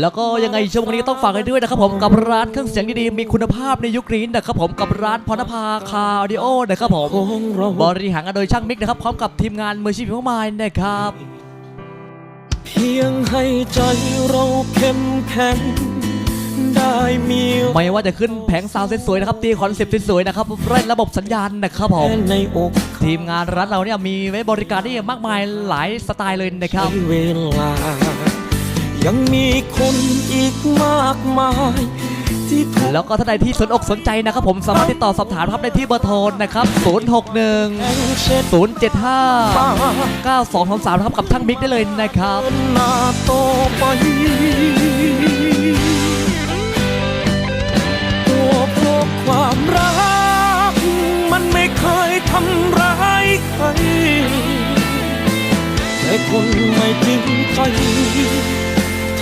แล้วก็ยังไงช่วงนี้ก็ต้องฝากกันด้วยนะครับผมกับร้านเครื่องเสียงดีๆมีคุณภาพในยุคนี้นะครับผมกับร้านพรณภาคาร์ดิโอนะครับผมของเราบริหารกันโดยช่างมิกนะครับพร้อมกับทีมงานมืออาชีพมากมายนะครับ เพียงให้ใจเราเข้มแข็งได้มีไม่ว่าจะขึ้นแผงซาวด์สวยๆนะครับตีคอนเซ็ปต์สวยๆนะครับไร้ระบบสัญญาณนะครับผมแค่ในอกทีมงานร้านเราเนี่ยมีไว้บริการที่มากมายหลายสไตล์เลยนะครับใช้เวลา ยังมีคนอีกมากมายที่ถูกแล้วก็ท่านใดที่สนอกสนใจนะครับผมสามารถติดต่อสอบถามครับได้ที่เบอร์โทรนะครับ061แข่งเช็ด075ปา9233นะครับกับช่างมิกได้เลยนะครับเดินหน้าโตอไปตัวเพราะความรัก มันไม่เคยทำร้ายใครแต่คนไม่จริงใจเ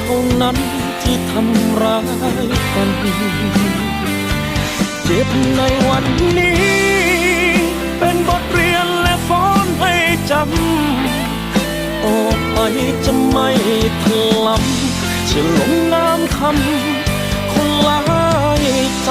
ท่านั้นที่ทำร้ายกันเจ็บในวันนี้ เป็นบทเรียนและสอนให้จำออกไปจะไม่ถลำจะลงน้ำคำคนลายใจ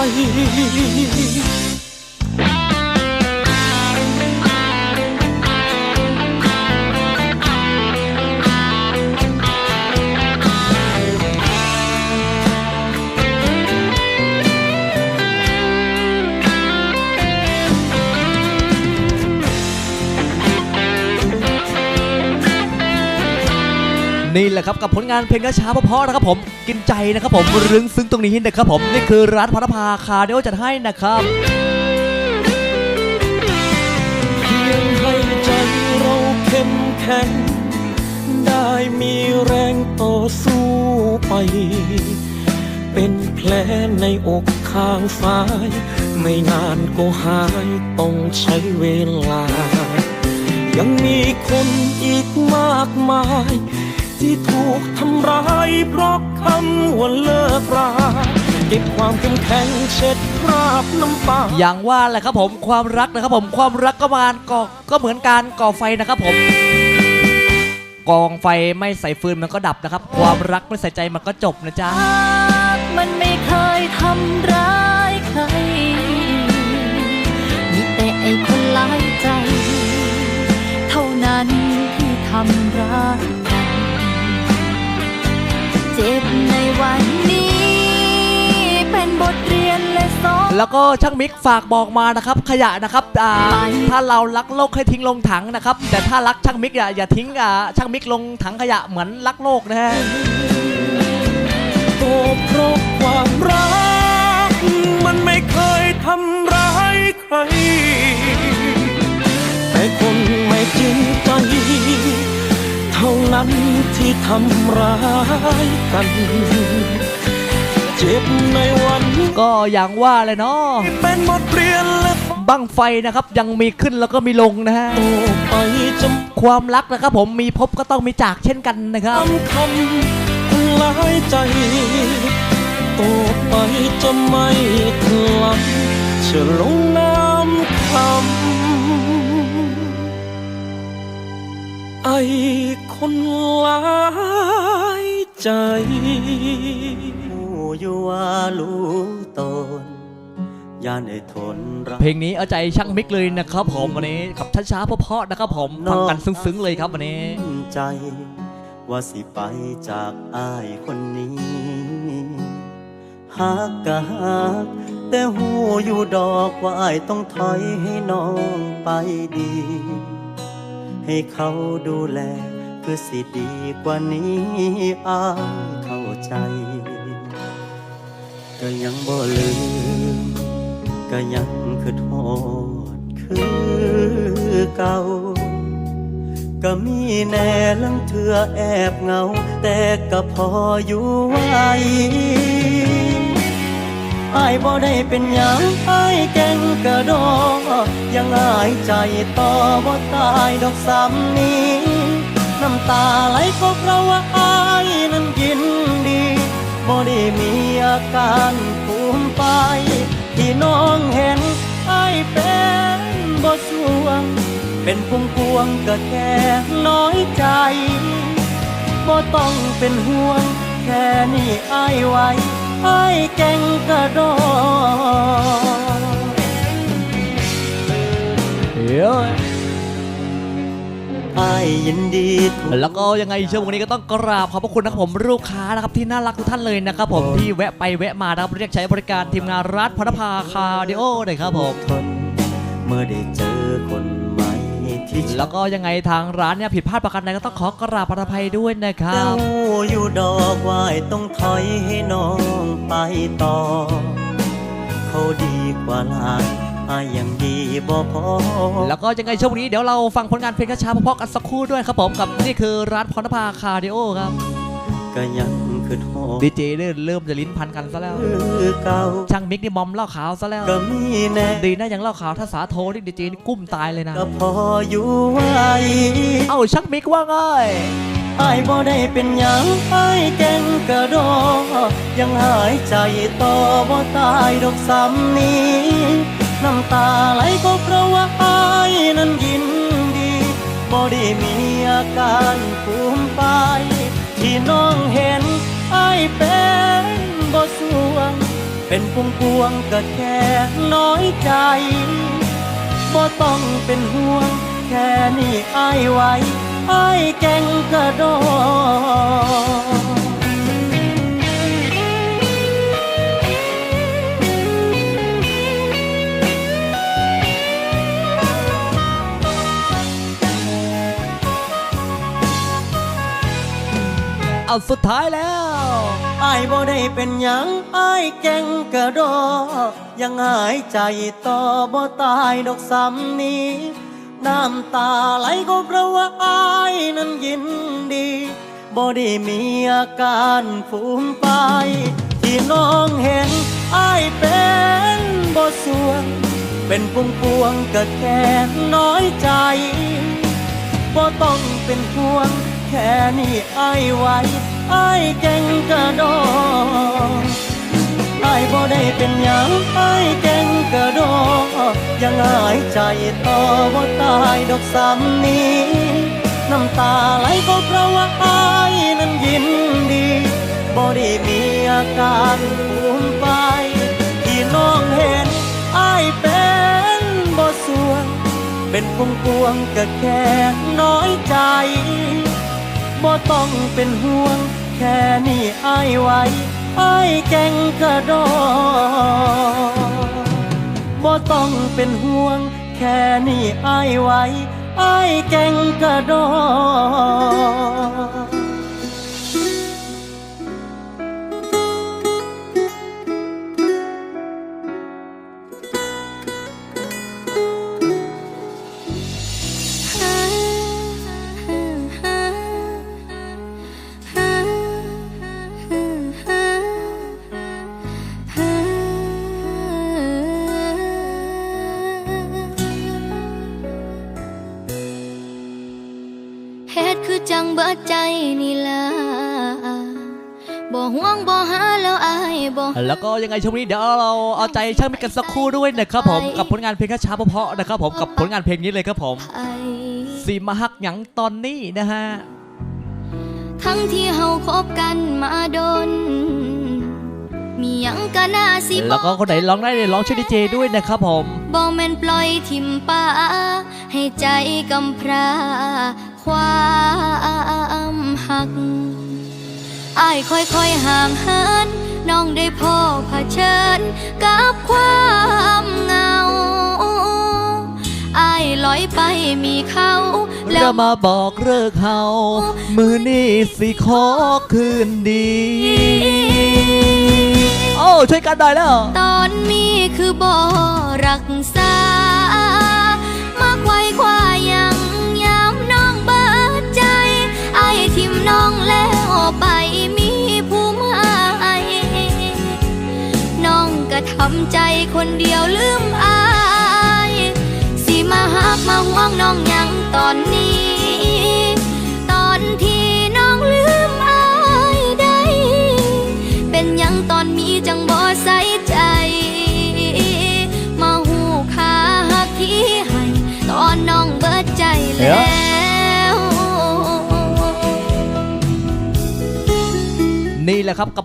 นี่แหละครับกับผลงานเพลงช้าเพราะๆนะครับผมกินใจนะครับผมรึงซึ้งตรงนี้นะครับผมนี่คือร้านพรณภาคาร์ดิโอจัดให้นะครับเพียงให้ใจเราเข้มแข็งได้มีแรงต่อสู้ไป เป็นแผลในอกข้างซ้าย ไม่นานก็หายต้องใช้เวลา ยังมีคนอีกมากมาย ที่ถูกทำร้ายเพราะคำว่าเลิกราเก็บความเข้มแข็งเช็ดคราบน้ำตา อย่างว่าแหละครับผมความรักนะครับผมความรักก็มานก่อก็เหมือนการก่อไฟนะครับผม กองไฟไม่ใส่ฟืนมันก็ดับนะครับ ความรักไม่ใส่ใจมันก็จบนะจ๊ะรักมันไม่เคยทำร้ายใคร มีแต่ไอ้คนหลายใจ เท่านั้นที่ทำร้ายกันเจ็บในวันนี้ เป็นบทเรียนและสอนแล้วก็ช่างมิกฝากบอกมานะครับ ขยะนะครับอ่าไปถ้าเรารักโลกให้ทิ้งลงถังนะครับ แต่ถ้ารักช่างมิกอย่าอย่าทิ้งอ่าช่างมิกลงถังขยะเหมือนรักโลกนะฮะก็เพราะความรัก มันไม่เคยทำร้ายใคร เท่านั้นที่ทำร้ายกัน เจ็บในวันนี้ก็อย่างว่าเลยเนาะเป็นบทเรียนและสอนบั้งไฟนะครับยังมีขึ้นแล้วก็มีลงนะฮะต่อไปจะความรักนะครับผมมีพบก็ต้องมีจากเช่นกันนะครับทำคำคนหลายใจต่อไปจะไม่ทลำจะลงน้ำคำไอ คนหลายใจ ผู้อยู่ว่ารู้ตนย่านได้ทนรัก เพลงนี้เอาใจช่างมิกเลยนะครับผมวันนี้ขับช้าๆเพราะๆนะครับผมฟังกันซึ้งๆเลยครับวันนี้ ใจ ว่าสิไปจากอ้ายคนนี้หักกะหักแต่หูอยู่ดอกว่าอ้ายต้องถอยให้น้องไปดี ให้เขาดูแล คือสิดีกว่านี้อ้ายเข้าใจ ก็ยังบ่ลืม ก็ยังคือโทษคือเก่า ก็มีแน่ลังเถื่อแอบเงา แต่ก็พออยู่ไหวอายบ่ได้เป็นหยังอายแก่งกระดอยังอายใจต่อบ่ตายดอกซ้ำนี้ำตาไหลก็เพราะว่าอายนั้นยินดีบ่ได้มีอาการภูมิไป ที่น้องเห็นอายเป็นบ่สวง เป็นพวงพวงก็แค่น้อยใจบ่ต้องเป็นห่วง แค่นี้อายไว้อายเก่งกระโดดเย้ย อายยินดีทุกแล้วก็ยังไงช่วงวันนี้ก็ต้องกราบขอบพระคุณนะครับผมลูกค้านะครับที่น่ารักทุกท่านเลยนะครับผมที่แวะไปแวะมานะครับเรียกใช้บริการทีมงานร้านพนภาคาร์ดิโอเลยครับผมทนเมื่อได้เจอคนใหม่ที่ชอบแล้วก็ยังไงทางร้านเนี่ยผิดพลาดประการใดก็ต้องขอกราบอภัยด้วยนะคแต่รับหูอยู่ดอกไว้ต้องถอยให้น้องไปต่อ เขาดีกว่าหลาย อายยังดีบ่พอแล้วก็ยังไงช่วงนี้เดี๋ยวเราฟังผลงานเพลงช้าๆเพราะๆกันสักครู่ด้วยครับผมกับนี่คือร้านพรณภาคาร์ดิโอครับก็ยังคือโทษดีเจเนี่ยเริ่มจะลิ้นพันกันซะแล้วคือเก่าช่างมิกนี่มอมเหล้าขาวซะแล้วก็มีแน่ดีนะยังเหล้าขาวถ้าสาโทนี่ดีเจนี่กุ้มตายเลยนะก็พออยู่ไหวเอ้าช่างมิกว่าไงอายบ่ได้เป็นหยังอายแก่งกระโดดยังหายใจต่อบ่ตายดอกซ้ำนี้ น้ำตาไหลก็เพราะว่าอายนั้นยินดีบ่ได้มีอาการภูมิไปที่น้องเห็นอายเป็นบ่สวง เป็นพวงพวงก็แค่น้อยใจบ่ต้องเป็นห่วง แค่นี้อายไหวอายแก่งกระโดด อาสุดท้ายแล้วอายบ่ได้เป็นหยังอายแก่งกระโดยังหายใจต่อบ่ตายดอกซ้ำนี้ น้ำตาไหลก็เพราะว่าอายนั้นยินดีบ่ได้มีอาการฟูมไป ที่น้องเห็นอายเป็นบ่สวง เป็นพวงพวงๆก็แค่น้อยใจบ่ต้องเป็นห่วง ค่นี้อายไหวอายเก่งกระโดดอายบ่ได้เป็นหยังอายเก่งกระโดดยังหายใจต่อบ่ตายดอกซ้ำนี้น้ำตาไหลก็เพราะว่าอายนั้นยินดีบ่ได้มีอาการภูมิไปที่น้องเห็นอายเป็นบ่สวงเป็นพวงพวงก็แค่น้อยใจ บ่ต้องเป็นห่วง แค่นี้อายไว้อายแก่งกระโดดบ่ต้องเป็นห่วง แค่นี้อายไว้อายแก่งกระโดด งเบิดใจนี่ล่ะบ่ห่วงบ่หาแล้วอายบ่แล้วก็ยังไงช่วงนี้เดี๋ยวเราเอาใจช่างมิกกันสักครู่ด้วยนะครับผมกับผลงานเพลงช้าๆเพราะๆนะครับผมกับผลงานเพลงนี้เลยครับผมไอสีมาฮักหยังตอนนี้นะฮะทั้งที่เฮาคบกันมาโดนมีหยังก็น่าสิบแล้วอกก็คนไหนร้องได้เนี่ยร้องช่วยดีเจด้วยนะครับผมบ่แม่นปล่อยทิมป่าให้ใจกำพร้า ความหักอายค่อยๆห่างเหินน้องได้พ่อเผชิญกับความเหงาอายลอยไปมีเขาแล้เราวมาบอกเลิกเฮามือนี่สิขอคืนดี โอ้ ช่วยกันหน่อยแล้ว ตอนมีคือบ่รักษามา คนเดียวลืมอายสิมาหักมาห่วงน้องยังตอนนี้ ตอนที่น้องลืมอายได้ เป็นยังตอนมีจังบ่ใส่ใจ มาหูขาหักที่ให้ ตอนน้องเบิดใจแล้วนี่เลยครับกับ